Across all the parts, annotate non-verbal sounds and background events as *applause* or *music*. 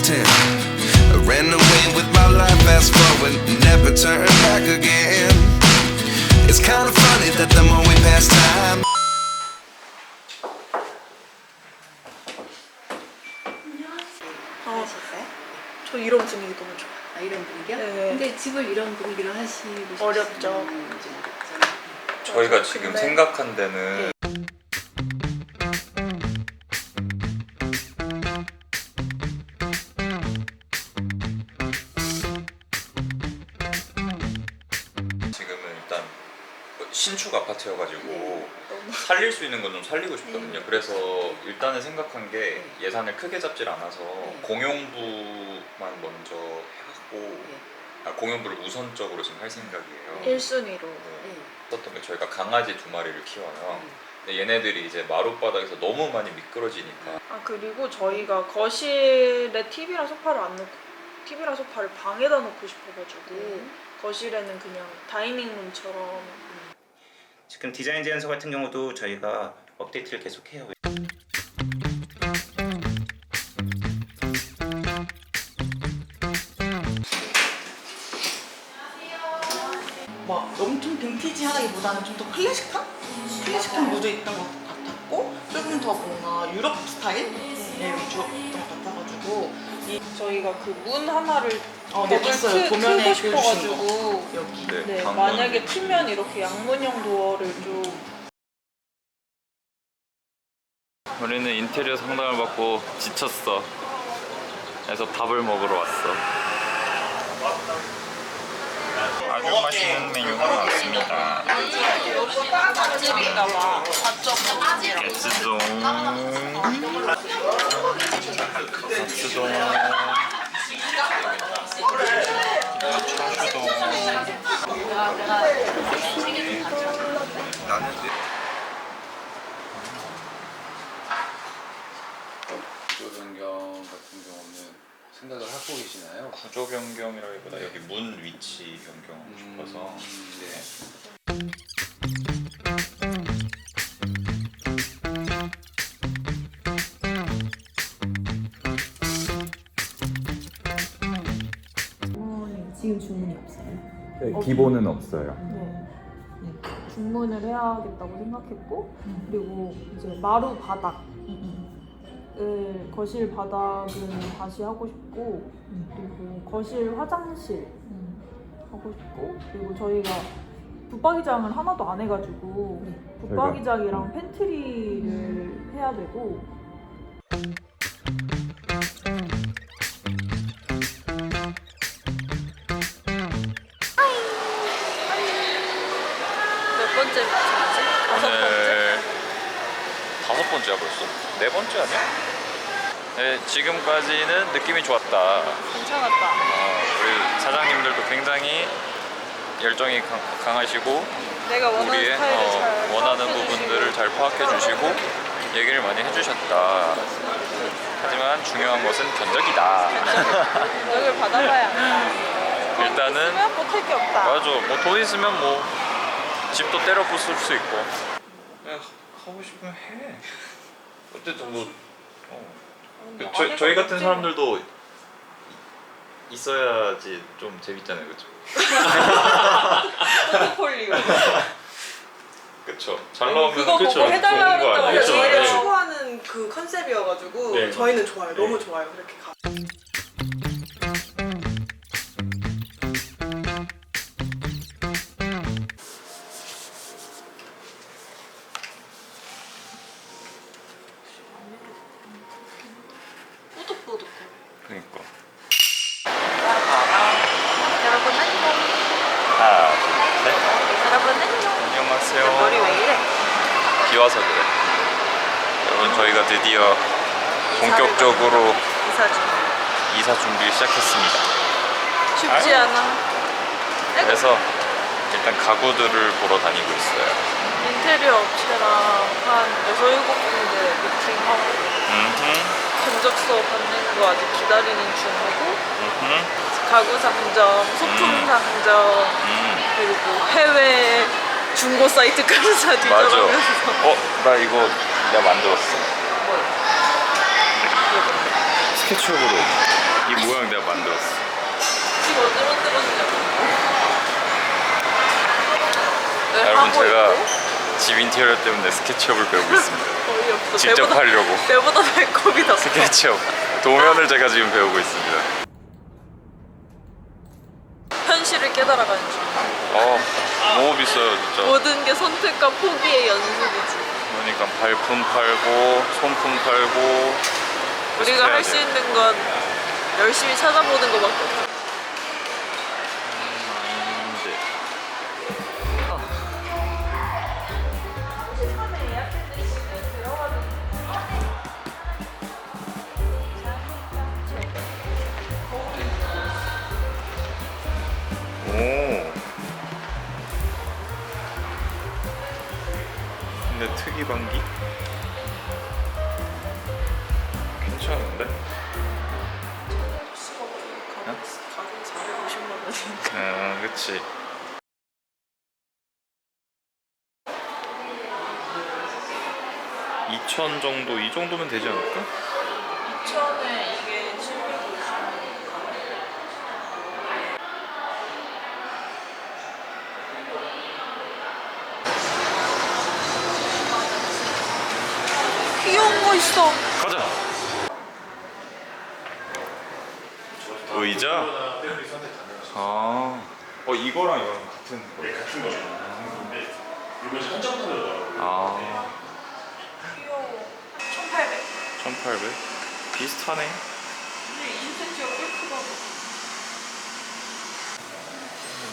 past tense. I ran away with my life, fast forward, never turn back again. It's kind of funny that the more we pass time. 어, 저 이런 분위기 너무 좋아. 아, 이런 분위기요? 네. 근데 집을 이런 분위기로 하시고 싶으시면 어렵죠. 좀 어렵죠. 저희가 지금 근데- 생각한 데는 살릴 수 있는 건 좀 살리고 싶거든요. 그래서 일단은 생각한 게 예산을 크게 잡질 않아서 공용부만 먼저 하고 아, 공용부를 우선적으로 지금 할 생각이에요. 1순위로. 네. 썼던 게 저희가 강아지 두 마리를 키워요. 근데 얘네들이 이제 마룻바닥에서 너무 많이 미끄러지니까 아 그리고 저희가 거실에 TV랑 소파를 안 놓고 TV랑 소파를 방에다 놓고 싶어가지고 거실에는 그냥 다이닝룸처럼 지금 디자인 제안서 같은 경우도 저희가 업데이트를 계속해요. 막 엄청 빈티지하다기보다는 좀 더 클래식한? 클래식한 무드 있던 것 같았고 조금 더 뭔가 유럽 스타일? 네, 위주였던 것 같아가지고 이 저희가 그 문 하나를 어, 네, 벽을 봤어요. 트- 도면에 그려주신 거. 싶어가지고 여기 네, 네, 방문 만약에. 트면 이렇게 양문형 도어를 좀 우리는 인테리어 상담을 받고 지쳤어. 그래서 밥을 먹으러 왔어. 아주 맛있는 메뉴가 나왔습니다. 맛집인가봐 4.5분이라고 개츠동, 차슈동. 구조 변경 같은 경우는 생각을 하고 계시나요? 구조 변경이라기보다 여기 문 위치 변경하고 싶어서 네. 네, 기본은 없어요. 네. 중문을 해야겠다고 생각했고 그리고 이제 마루 바닥을 거실 바닥은 다시 하고 싶고 그리고 거실 화장실 하고 싶고 그리고 저희가 붙박이장을 하나도 안 해가지고 붙박이장이랑 팬트리를 해야 되고 다섯 번째야 벌써? 네 번째 아니야? 네, 지금까지는 느낌이 좋았다. 괜찮았다. 어, 우리 사장님들도 굉장히 열정이 강, 강하시고 내가 원하는 우리의 스타일을 어, 잘 원하는 파악해주시고. 부분들을 잘 파악해 주시고 얘기를 많이 해주셨다. 하지만 중요한 것은 견적이다. *laughs* 여기를 받아봐야 일단은 있으면 버틸 게 없다. 맞아. 뭐 돈 있으면 뭐 집도 때려 부술 수 있고. 야, 하고 싶으면 해. 어쨌든 뭐 어. 근데 저, 아내가 저희 같은 문제는- 사람들도 이- 있어야지 좀 재밌잖아요, 그렇죠? 포트폴리오. 그렇죠. 잘 나오면 그거 그쵸, 보고 해달라고 좋은 거 했다고 아니에요? 그렇죠. 저희가 네. 추구하는 그 컨셉이어가지고 네. 저희는 좋아요. 너무 네. 좋아요. 그렇게 가. 여러분 안녕. 안녕하세요. 머리 왜 이래? 비 와서 그래. 여러분 저희가 드디어 본격적으로 이사 중. 이사 준비를 시작했습니다. 쉽지 않아. 그래서 일단 가구들을 보러 다니고 있어요. 인테리어 업체랑 한 6, 7군데 미팅하고 음흠, 견적서 받는 거 아직 기다리는 중이고 가구 상점, 소품 음. 상점 음. 그리고 해외 중고 사이트까지 다 맞아. 뒤져가면서 어, 나 이거 내가 만들었어. 뭐야? 스케치업으로 이 모양 내가 만들었어. 집 어디로 들었냐고. 네, 여러분 하고 제가 있고. 집 인테리어 때문에 스케치업을 배우고 있습니다. *laughs* 거의 없어. 직접 배보다- 하려고. *laughs* 배보다 배꼽이 더. 스케치업 도면을 제가 지금 배우고 있습니다. 현실을 깨달아가는 중. 어 너무 비싸요 진짜. 모든 게 선택과 포기의 연속이지. 그러니까 발품 팔고 손품 팔고 우리가 할수 돼. 있는 건 열심히 찾아보는 것밖에 없어. 근데 특이 방기? 괜찮은데? 가격 450만 원이니까. 아, 그치. (2천) 정도 이 정도면 되지 않을까? 2천에 이게 750만 귀여운 거 있어. 가자. 의자? 아, 어 이거랑 이거랑 같은 거. 네, 같은 거죠. 이거 한정판으로 아, 귀여워. 1,800. 1,800. 비슷하네. 근데 20cm가 꽤 크다.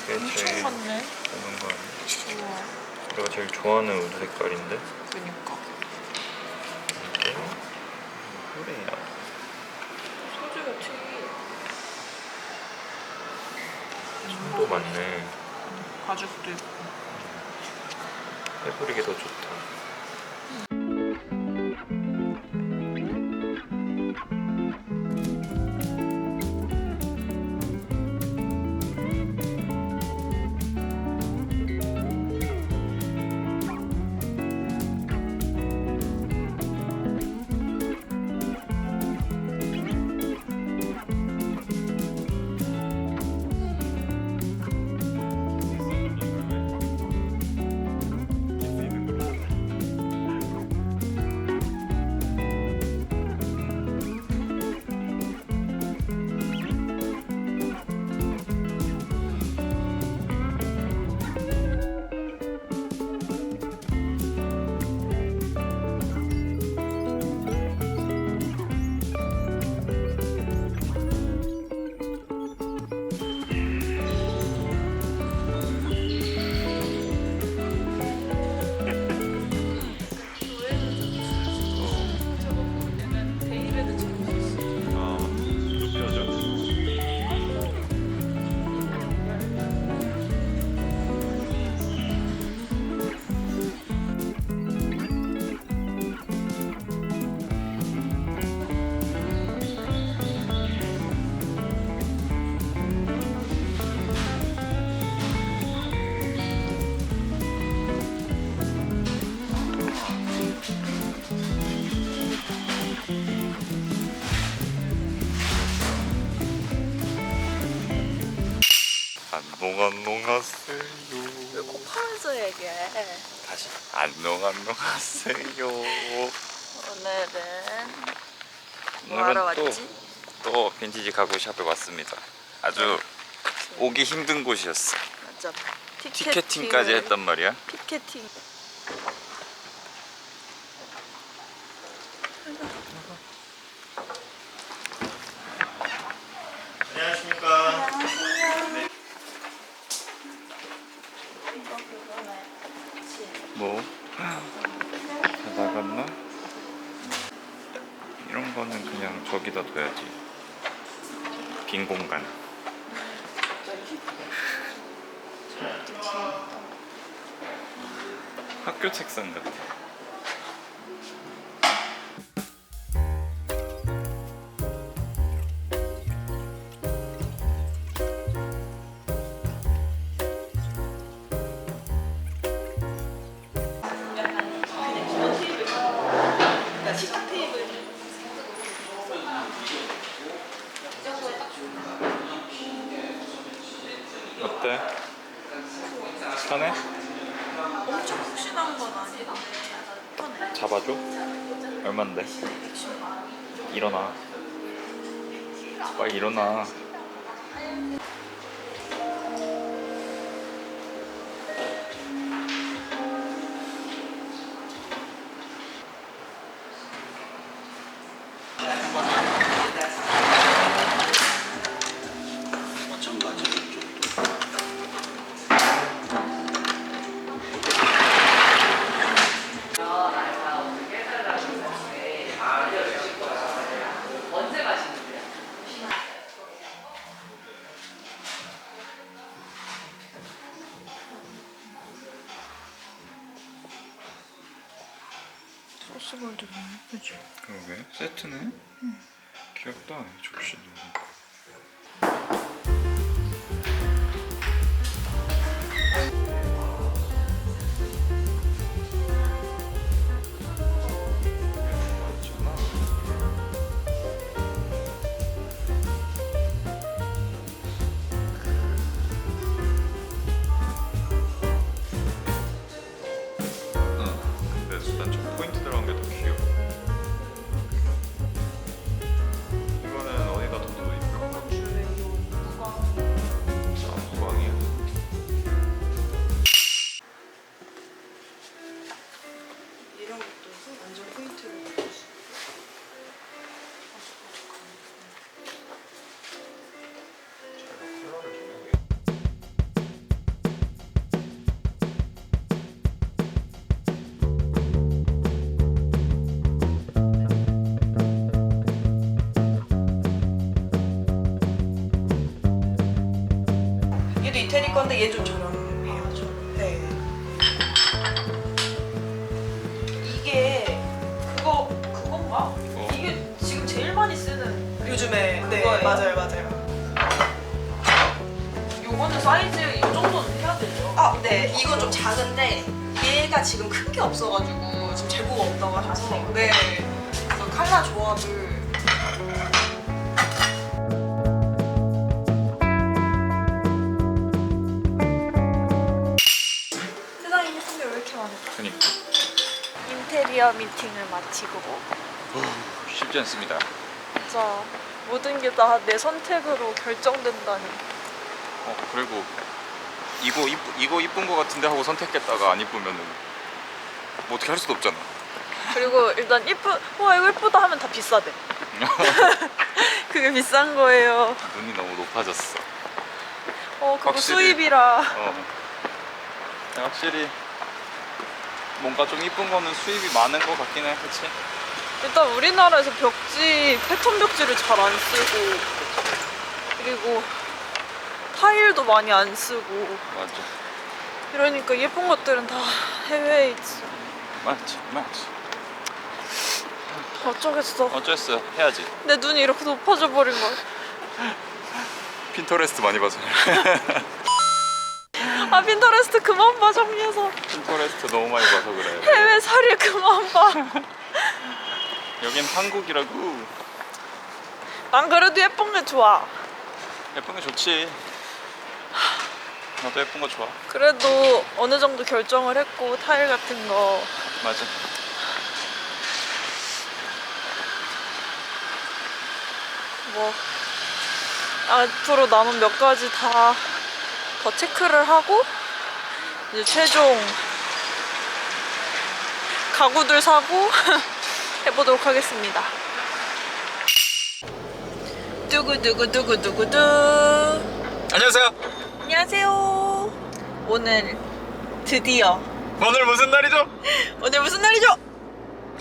이게 제일 엄청 컸네. 보는 거 아니야? 우와. 내가 제일 좋아하는 우드 색깔인데. 그니까. 이게 그래요. 소주가 특이해. 도 많네. 가죽도 있고. 해버리기 더 좋다. 안농 안농 하세요. 왜 코 파면서 얘기해? 다시 안농 안농 하세요. 오늘은 뭐 하러 오늘은 또, 왔지? 또 빈티지 가구 샵에 왔습니다. 아주 오기 힘든 곳이었어. 맞아. 티켓팅까지 했단 말이야. 티켓팅. 빈 공간. *laughs* 학교 책상 같아. 어때? 편해? 엄청 푹신한 건 아닌데 편해. 잡아줘? 얼만데? 일어나. 빨리 일어나. 세트네? 귀엽다. 이 접시도 건데 얘 좀 저렴해요. 좀. 네. 이게 그거 그건가? 어. 이게 지금 제일 많이 쓰는 요즘에 네 그거예요? 맞아요 맞아요. 요거는 사이즈 이 정도는 해야 되죠? 아, 네. 이건 좀 작은데 얘가 지금 큰 게 없어가지고 지금 재고가 없다고 하셔서 네. 그래서 칼라 조합을 인테리어 미팅을 마치고. 쉽지 않습니다. 진짜 모든 게 다 내 선택으로 결정된다니. 어 그리고 이거 이쁘, 이거 이쁜 거 같은데 하고 선택했다가 안 이쁘면은 뭐 어떻게 할 수도 없잖아. 그리고 일단 이쁘 와 이거 이쁘다 하면 다 비싸대. *laughs* 그게 비싼 거예요. 눈이 너무 높아졌어. 어 그거 확실히. 수입이라. 어. 확실히 뭔가 좀 이쁜 거는 수입이 많은 거 같긴 해 그치? 일단 우리나라에서 벽지 패턴 벽지를 잘 안 쓰고 그리고 타일도 많이 안 쓰고. 맞아. 이러니까 예쁜 것들은 다 해외에 있지 맞지 맞지. 어쩌겠어. 어쩔 해야지. 내 눈이 이렇게 높아져 버린 거야. 핀터레스트 많이 봐서 *laughs* 아 핀터레스트 그만 봐 정리해서. 핀터레스트 너무 많이 봐서 그래. 해외 사례 그만 봐. 여긴 한국이라고. 난 그래도 예쁜 게 좋아. 예쁜 게 좋지. 나도 예쁜 거 좋아. 그래도 어느 정도 결정을 했고 타일 같은 거. 맞아. 뭐. 앞으로 남은 몇 가지 다 더 체크를 하고 이제 최종 가구들 사고 *laughs* 해보도록 하겠습니다. 두구두구두구두구두 안녕하세요 안녕하세요. 오늘 드디어 오늘 무슨 날이죠? 오늘 무슨 날이죠?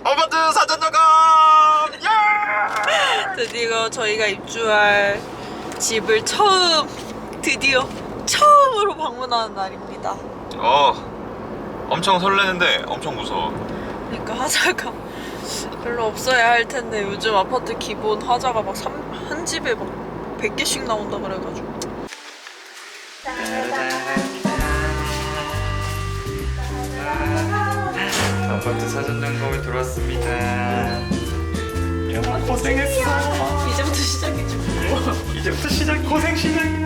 아파트 사전 점검 예! 드디어 저희가 입주할 집을 처음 드디어 처음으로 방문하는 날입니다. 어 엄청 설레는데 엄청 무서워. 그러니까 하자가 *laughs* 별로 없어야 할 텐데 요즘 아파트 기본 하자가 막 한 집에 막 100개씩 나온다 그래가지고. 아파트 사전 점검에 들어왔습니다. 야 고생했어 이제부터 시작이죠. 이제부터 시작. 고생 시작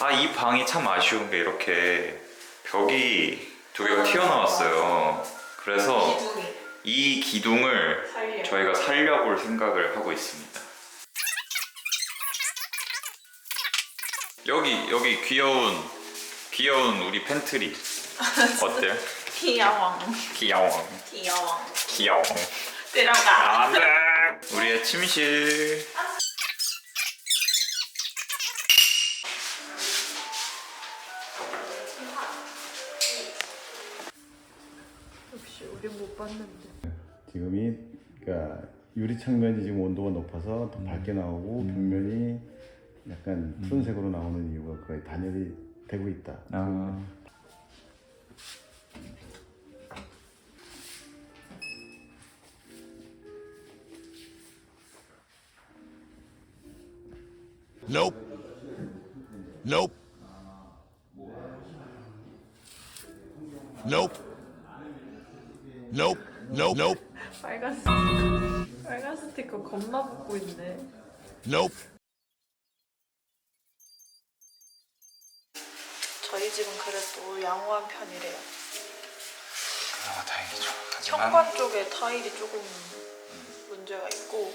아 이 방이 참 아쉬운 게 이렇게 벽이 두 개가 튀어나왔어요. 그래서 이 기둥을. 저희가 살려볼 생각을 하고 있습니다. 여기 여기 귀여운 귀여운 우리 팬트리 어때요? *laughs* 귀여워. 귀여워 귀여워. 귀여워. 들어가. 안 돼. 우리의 침실. 우린 못 봤는데. 지금이 그러니까 유리 창면이 지금 온도가 높아서 더 밝게 나오고 벽면이 약간 푸른색으로 나오는 이유가 거의 단열이 되고 있다. Nope. Nope. Nope. Nope. Nope. Nope. 빨간 스티커. 빨간 스티커 겁나 붙고 있네. Nope. 저희 집은 그래도 양호한 편이래요. 아 다행이죠. 현관 쪽에 타일이 조금 문제가 있고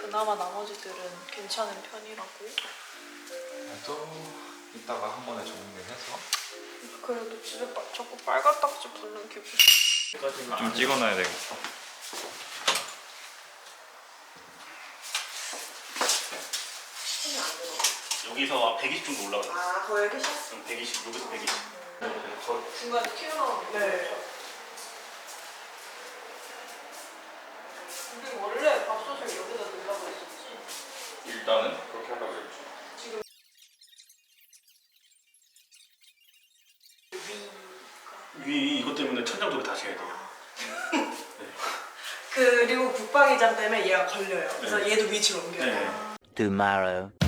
그나마 나머지들은 괜찮은 편이라고. 또 이따가 한 번에 정리해서 그래도 집에 빠- 자꾸 빨간 딱지 붙는 기분. 좀 찍어놔야 되겠다. 여기서 120 정도 올라가요. 아 거기 계셨어? 120, 여기서 120. 중간에 튀어나오는 거. 네. 우리 원래 밥솥을 여기다 넣으려고 했었지. 일단은 그렇게 하려고 했죠. 위 이것 때문에 천장도로 다시 해야 돼요. 그래서 네. 얘도 위치로 옮겨요. 네. tomorrow.